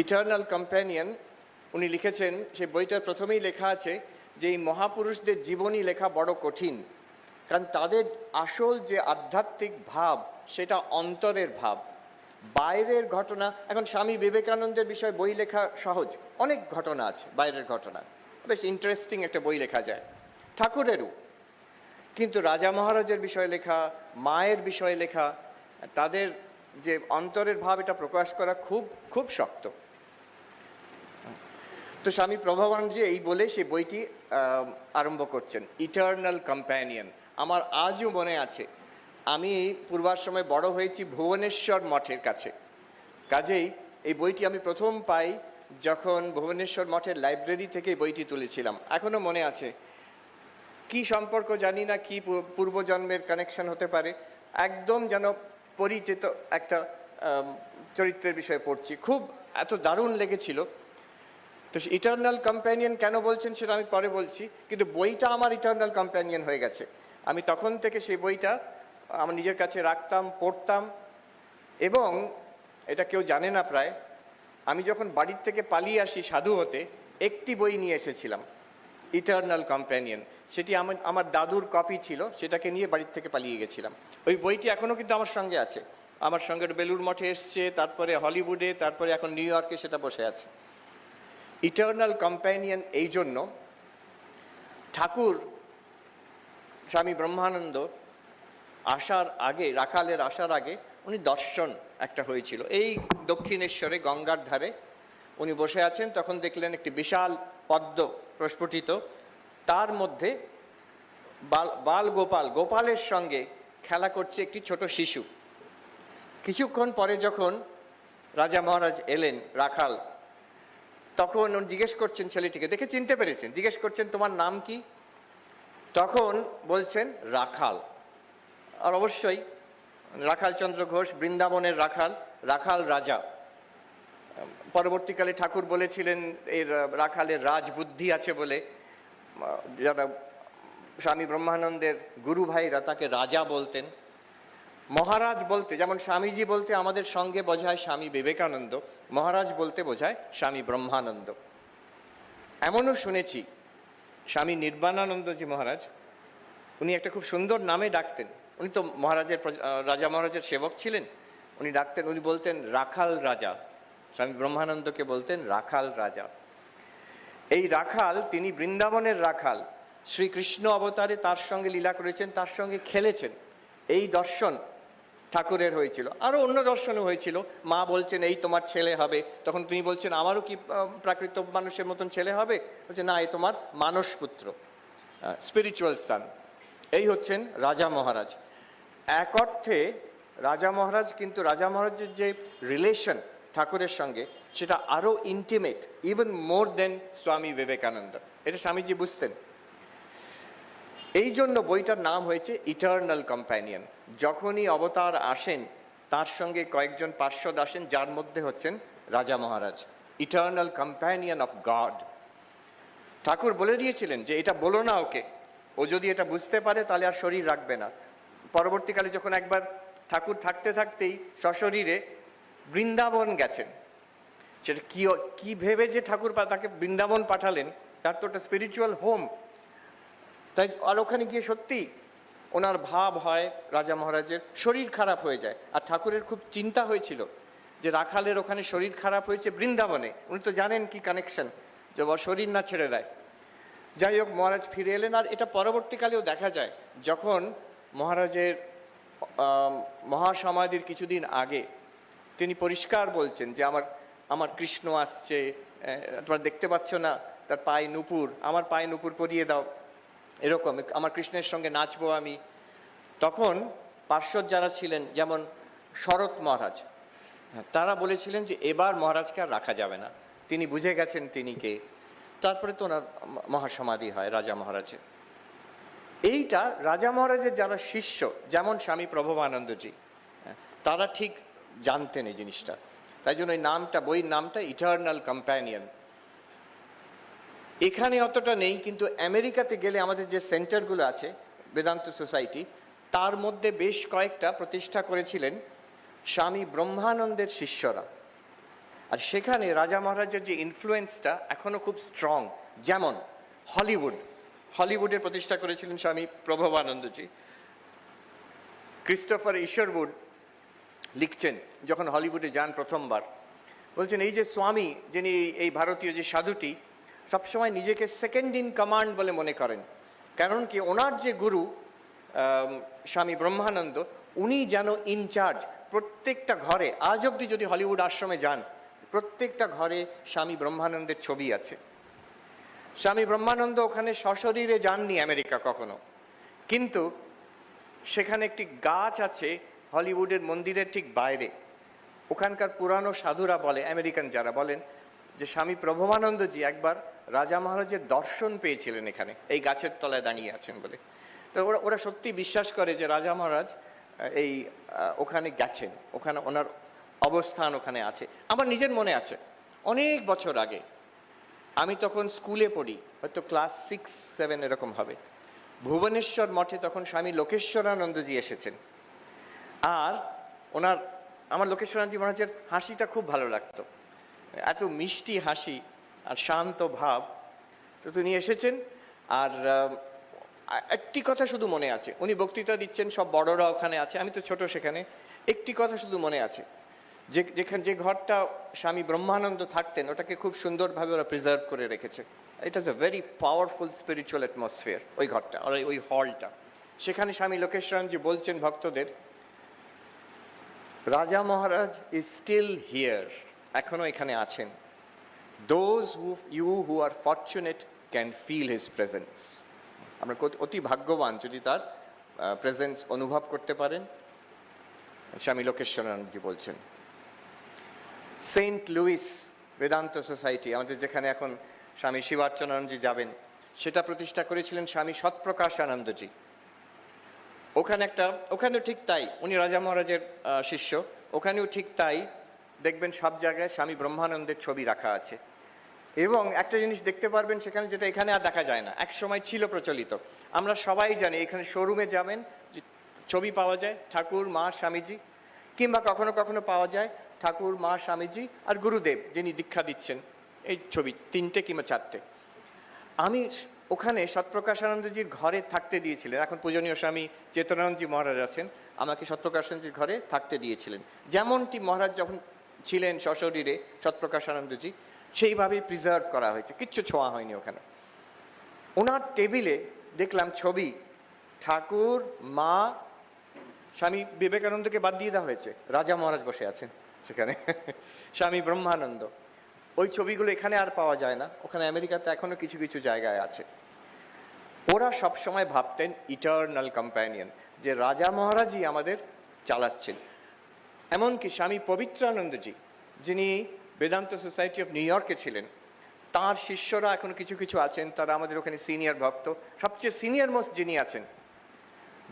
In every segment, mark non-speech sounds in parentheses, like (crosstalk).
Eternal companion উনি লিখেছেন, সেই বইটার প্রথমেই লেখা আছে যে এই মহাপুরুষদের জীবনী লেখা বড় কঠিন, কারণ তাদের আসল যে আধ্যাত্মিক ভাব, সেটা অন্তরের ভাব। বাইরের ঘটনা, এখন স্বামী বিবেকানন্দের বিষয়ে বই লেখা সহজ, অনেক ঘটনা আছে বাইরের ঘটনা, বেশ ইন্টারেস্টিং একটা বই লেখা যায়। ঠাকুরেরও, কিন্তু রাজা মহারাজের বিষয়ে লেখা, মায়ের বিষয়ে লেখা, তাদের যে অন্তরের ভাব, এটা প্রকাশ করা খুব খুব শক্ত। তো স্বামী প্রভাবানন্দজি এই বলে সেই বইটি আরম্ভ করছেন। Eternal companion. আমার আজও মনে আছে, আমি পূর্বাশ্রমে বড় হয়েছি ভুবনেশ্বর মঠের কাছে। কাজেই এই বইটি আমি প্রথম পাই যখন ভুবনেশ্বর মঠের লাইব্রেরি থেকে বইটি তুলেছিলাম। এখনও মনে আছে, কি সম্পর্ক জানি না, কি পূর্বজন্মের কানেকশন হতে পারে, একদম যেন পরিচিত একটা চরিত্রের বিষয়ে পড়ছি। খুব এত দারুণ লেগেছিল তো ইটার্নাল কম্প্যানিয়ন কেন বলছেন সেটা আমি পরে বলছি, কিন্তু বইটা আমার ইটার্নাল কম্প্যানিয়ন হয়ে গেছে। আমি তখন থেকে সেই বইটা আমার নিজের কাছে রাখতাম, পড়তাম, এবং এটা কেউ জানে না প্রায়, আমি যখন বাড়ির থেকে পালিয়ে আসি সাধু হতে, একটি বই নিয়ে এসেছিলাম ইটার্নাল কম্প্যানিয়ন সেটি আমার আমার দাদুর কপি ছিল, সেটাকে নিয়ে বাড়ির থেকে পালিয়ে গেছিলাম। ওই বইটি এখনও কিন্তু আমার সঙ্গে আছে। আমার সঙ্গে বেলুর মঠে এসছে, তারপরে হলিউডে তারপরে এখন নিউ ইয়র্কে সেটা বসে আছে। ইটার্নাল কম্প্যানিয়ন এই জন্য ঠাকুর স্বামী ব্রহ্মানন্দ আসার আগে, রাখালের আসার আগে উনি দর্শন একটা হয়েছিল। এই দক্ষিণেশ্বরে, গঙ্গার ধারে উনি বসে আছেন, তখন দেখলেন একটি বিশাল পদ্ম প্রস্ফুটিত। তার মধ্যে বাল বাল গোপাল, গোপালের সঙ্গে খেলা করছে একটি ছোট শিশু। কিছুক্ষণ পরে যখন রাজা মহারাজ এলেন, রাখাল তখন উনি জিজ্ঞেস করছেন ছেলেটিকে, দেখে চিনতে পেরেছেন। জিজ্ঞেস করছেন, তোমার নাম কি? তখন বলছেন, রাখাল। আর অবশ্যই রাখাল চন্দ্র ঘোষ, বৃন্দাবনের রাখাল রাখাল রাজা। পরবর্তীকালে ঠাকুর বলেছিলেন, এর রাখালের রাজবুদ্ধি আছে বলে। যারা স্বামী ব্রহ্মানন্দের গুরু ভাইরা তাকে রাজা বলতেন। মহারাজ বলতে, যেমন স্বামীজি বলতে আমাদের সঙ্গে বোঝায় স্বামী বিবেকানন্দ, মহারাজ বলতে বোঝায় স্বামী ব্রহ্মানন্দ। এমনও শুনেছি, স্বামী নির্বাণানন্দজি মহারাজ, উনি একটা খুব সুন্দর নামে ডাকতেন। উনি তো মহারাজের রাজা মহারাজের সেবক ছিলেন। উনি ডাকতেন, উনি বলতেন, রাখাল রাজা। স্বামী ব্রহ্মানন্দকে বলতেন, রাখাল রাজা। এই রাখাল তিনি বৃন্দাবনের রাখাল। শ্রীকৃষ্ণ অবতারে তার সঙ্গে লীলা করেছেন, তার সঙ্গে খেলেছেন। এই দর্শন ঠাকুরের হয়েছিল। আরও অন্য দর্শনও হয়েছিল। মা বলছেন, এই তোমার ছেলে হবে। তখন তুমি বলছেন, আমারও কি প্রাকৃত মানুষের মতন ছেলে হবে? বলছে, না এই তোমার মানস পুত্র স্পিরিচুয়াল সান এই হচ্ছেন রাজা মহারাজ। এক অর্থে রাজা মহারাজ কিন্তু, রাজা মহারাজের যে রিলেশন ঠাকুরের সঙ্গে, সেটা আরও ইন্টিমেট ইভেন মোর দেন স্বামী বিবেকানন্দ। এটা স্বামীজি বুঝতেন। এই জন্য বইটার নাম হয়েছে ইটার্নাল কম্প্যানিয়ন যখনই অবতার আসেন, তার সঙ্গে কয়েকজন পার্শ্বদ আসেন, যার মধ্যে হচ্ছেন Raja Maharaj eternal companion of God Thakur বলে দিয়েছিলেন যে, এটা বলো না ওকে। ও যদি এটা বুঝতে পারে, তাহলে আর শরীর রাখবে না। পরবর্তীকালে যখন একবার ঠাকুর থাকতে থাকতেই সশরীরে বৃন্দাবন গেছেন, সেটা কি কি ভেবে যে ঠাকুর তাকে বৃন্দাবন পাঠালেন, তার তো একটা স্পিরিচুয়াল হোম তাই আর ওখানে গিয়ে সত্যি ওনার ভাব হয় রাজা মহারাজের, শরীর খারাপ হয়ে যায়। আর ঠাকুরের খুব চিন্তা হয়েছিল যে রাখালের ওখানে শরীর খারাপ হয়েছে বৃন্দাবনে। উনি তো জানেন কি কানেকশন যে শরীর না ছেড়ে দেয়। যাই হোক, মহারাজ ফিরে এলেন আর এটা পরবর্তীকালেও দেখা যায়, যখন মহারাজের মহাসমাধির কিছুদিন আগে তিনি পরিষ্কার বলছেন যে আমার আমার কৃষ্ণ আসছে তোমরা দেখতে পাচ্ছ না, তার পায়ে নুপুর, আমার পায়ে নুপুর পরিয়ে দাও। এরকম আমার কৃষ্ণের সঙ্গে নাচবো আমি। তখন পার্শ্বদ যারা ছিলেন যেমন শরৎ মহারাজ হ্যাঁ, তারা বলেছিলেন যে এবার মহারাজকে আর রাখা যাবে না। তিনি বুঝে গেছেন তিনি কে। তারপরে তো ওনার মহাসমাধি হয় রাজা মহারাজের। এইটা রাজা মহারাজের যারা শিষ্য যেমন স্বামী প্রভবানন্দজি হ্যাঁ, তারা ঠিক জানতেন এই জিনিসটা। তাই জন্য এই নামটা বইয়ের নামটা ইটার্নাল কম্প্যানিয়ন এখানে অতটা নেই, কিন্তু আমেরিকাতে গেলে আমাদের যে সেন্টারগুলো আছে, বেদান্ত সোসাইটি, তার মধ্যে বেশ কয়েকটা প্রতিষ্ঠা করেছিলেন স্বামী ব্রহ্মানন্দের শিষ্যরা। আর সেখানে রাজা মহারাজের যে ইনফ্লুয়েন্সটা এখনও খুব স্ট্রং যেমন হলিউড। হলিউডের প্রতিষ্ঠা করেছিলেন স্বামী প্রভবানন্দজি। ক্রিস্টোফার ঈশ্বরউড লিখছেন যখন হলিউডে যান প্রথমবার। বলছেন, এই যে স্বামী, যিনি এই ভারতীয় যে সাধুটি সবসময় নিজেকে সেকেন্ড ইন কমান্ড বলে মনে করেন। কারণ কি, ওনার যে গুরু স্বামী ব্রহ্মানন্দ, উনি যেন ইনচার্জ প্রত্যেকটা ঘরে, আজ অবধি যদি হলিউড আশ্রমে যান, প্রত্যেকটা ঘরে স্বামী ব্রহ্মানন্দের ছবি আছে। স্বামী ব্রহ্মানন্দ ওখানে সশরীরে যাননি আমেরিকা কখনো। কিন্তু সেখানে একটি গাছ আছে হলিউডের মন্দিরের ঠিক বাইরে। ওখানকার পুরানো সাধুরা বলে, আমেরিকান যারা বলেন যে স্বামী প্রভবানন্দজি একবার রাজা মহারাজের দর্শন পেয়েছিলেন এখানে, এই গাছের তলায় দাঁড়িয়ে আছেন বলে। তো ওরা ওরা সত্যি বিশ্বাস করে যে রাজা মহারাজ এই ওখানে গেছেন, ওখানে ওনার অবস্থান ওখানে আছে। আমার নিজের মনে আছে, অনেক বছর আগে আমি তখন স্কুলে পড়ি, হয়তো ক্লাস সিক্স, সেভেন এরকম হবে। ভুবনেশ্বর মঠে তখন স্বামী লোকেশ্বরানন্দজি এসেছেন। আর ওনার, আমার লোকেশ্বরানন্দজি মহারাজের হাসিটা খুব ভালো লাগতো। এত মিষ্টি হাসি আর শান্ত ভাব তো তিনি এসেছেন। আর একটি কথা শুধু মনে আছে। উনি বক্তৃতা দিচ্ছেন, সব বড়রা ওখানে আছে, আমি তো ছোট সেখানে। একটি কথা শুধু মনে আছে। যে, যেখানে, যে ঘরটা স্বামী ব্রহ্মানন্দ থাকতেন, ওটাকে খুব সুন্দরভাবে ওরা প্রিজার্ভ করে রেখেছে। It is a very powerful spiritual atmosphere ওই ঘরটা আর ওই হলটা। সেখানে স্বামী লোকেশ্বরানজি বলছেন ভক্তদের, রাজা মহারাজ ইজ স্টিল হিয়ার এখনও এখানে আছেন। Those who you who are fortunate can feel his presence আমরা অতি ভাগ্যবান যদি তার প্রেজেন্স অনুভব করতে পারেন। স্বামী লোকেশ্বরানন্দজি বলছেন সেন্ট লুইস বেদান্ত সোসাইটি আমাদের যেখানে এখন স্বামী শিবার্চনানন্দজি যাবেন, সেটা প্রতিষ্ঠা করেছিলেন স্বামী সৎপ্রকাশ আনন্দজি ওখানে একটা, ওখানেও ঠিক তাই, উনি রাজা মহারাজের শিষ্য। ওখানেও ঠিক তাই দেখবেন সব জায়গায় স্বামী ব্রহ্মানন্দের ছবি রাখা আছে। এবং একটা জিনিস দেখতে পারবেন সেখানে যেটা এখানে আর দেখা যায় না। এক সময় ছিল প্রচলিত। আমরা সবাই জানি এখানে শোরুমে যাবেন ছবি পাওয়া যায়, ঠাকুর, মা, স্বামীজি। কিংবা কখনো কখনো পাওয়া যায় ঠাকুর, মা, স্বামীজি আর গুরুদেব যিনি দীক্ষা দিচ্ছেন এই ছবি, তিনটে কিংবা চারটে। আমি ওখানে সৎপ্রকাশানন্দজির ঘরে থাকতে দিয়েছিলেন। এখন পূজনীয় স্বামী চেতনানন্দজি মহারাজ আছেন, আমাকে সৎপ্রকাশানন্দজির ঘরে থাকতে দিয়েছিলেন। যেমনটি মহারাজ যখন ছিলেন সশরীরে সৎপ্রকাশানন্দজি, সেইভাবেই প্রিজার্ভ করা হয়েছে। কিচ্ছু ছোঁয়া হয়নি ওখানে। ওনার টেবিলে দেখলাম ছবি, ঠাকুর, মা, স্বামী বিবেকানন্দকে বাদ দিয়ে দেওয়া হয়েছে। রাজা মহারাজ বসে আছেন সেখানে। (laughs) স্বামী ব্রহ্মানন্দ। ওই ছবিগুলো এখানে আর পাওয়া যায় না। ওখানে আমেরিকাতে এখনও কিছু কিছু জায়গায় আছে। ওরা সব সময় ভাবতেন ইটার্নাল কম্প্যানিয়ন যে রাজা মহারাজই আমাদের চালাচ্ছেন। এমনকি স্বামী পবিত্রানন্দজি, যিনি বেদান্ত সোসাইটি অফ নিউ ইয়র্কে ছিলেন, তার শিষ্যরা এখন কিছু কিছু আছেন, তারা আমাদের ওখানে সিনিয়র ভক্ত। সবচেয়ে সিনিয়র মোস্ট যিনি আছেন,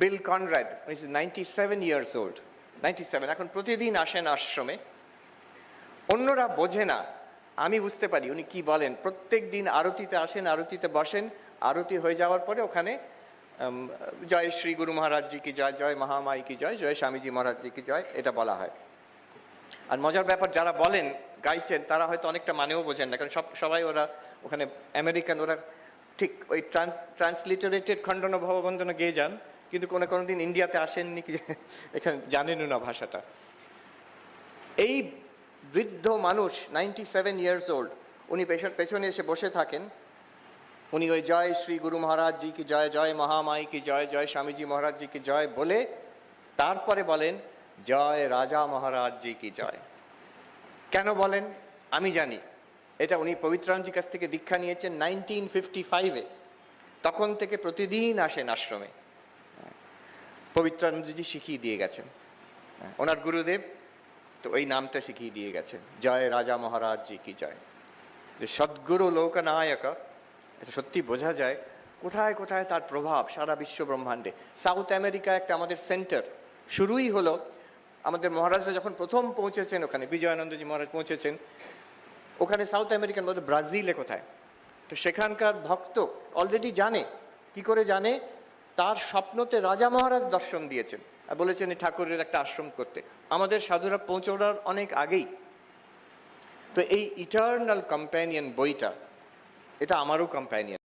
Bill Conrad is ninety seven years old ninety seven এখন প্রতিদিন আসেন আশ্রমে। অন্যরা বোঝে না, আমি বুঝতে পারি উনি কি বলেন। প্রত্যেক দিন আরতিতে আসেন, আরতিতে বসেন, আরতি হয়ে যাওয়ার পরে ওখানে জয় শ্রী গুরু মহারাজ জি কি জয় জয় মহামাই কি জয় জয় স্বামীজি মহারাজ জি কি জয়, এটা বলা হয়। আর মজার ব্যাপার, যারা বলেন, গাইছেন, তারা হয়তো অনেকটা মানেও বোঝেন না, কারণ সব, সবাই ওরা ওখানে আমেরিকান, ওরা ঠিক ওই ট্রান্স, ট্রান্সলিটারেটেড খণ্ডন ভববন্দনা গেয়ে যান, কিন্তু কোনো কোনো দিন ইন্ডিয়াতে আসেননি কি (laughs) এখানে জানেনও না ভাষাটা। এই বৃদ্ধ মানুষ নাইনটি সেভেন ইয়ার্স ওল্ড উনি পেছনে এসে বসে থাকেন উনি ওই জয় শ্রী গুরু মহারাজ জি কি জয় জয় মহামাই কি জয় জয় স্বামীজি মহারাজ জি কি জয় বলে তারপরে বলেন, জয় রাজা মহারাজ জি কি জয়। কেন বলেন? আমি জানি। এটা উনি পবিত্রানজির কাছ থেকে দীক্ষা নিয়েছেন নাইনটিন ফিফটি ফাইভে। তখন থেকে প্রতিদিন আসেন আশ্রমে। পবিত্রানন্দজি শিখিয়ে দিয়ে গেছেন। ওনার গুরুদেব তো ওই নামটা শিখিয়ে দিয়ে গেছেন, জয় রাজা মহারাজ জি কি জয়। সদ্গুরু লোকনায়ক এটা সত্যি বোঝা যায়। কোথায় কোথায় তার প্রভাব সারা বিশ্ব ব্রহ্মাণ্ডে? সাউথ আমেরিকা একটা আমাদের সেন্টার শুরুই হলো আমাদের মহারাজরা যখন প্রথম পৌঁছেছেন ওখানে, বিজয়ানন্দজি মহারাজ পৌঁছেছেন, ওখানে সাউথ আমেরিকান মধ্যে ব্রাজিলে কোথায়? তো সেখানকার ভক্ত অলরেডি জানে। কি করে জানে? তার স্বপ্নতে রাজা মহারাজ দর্শন দিয়েছেন আর বলেছেন ঠাকুরের একটা আশ্রম করতে। আমাদের সাধুরা পৌঁছানোর অনেক আগেই। তো এই ইটার্নাল কম্প্যানিয়ন বইটা এটা আমারও কম্প্যানিয়ন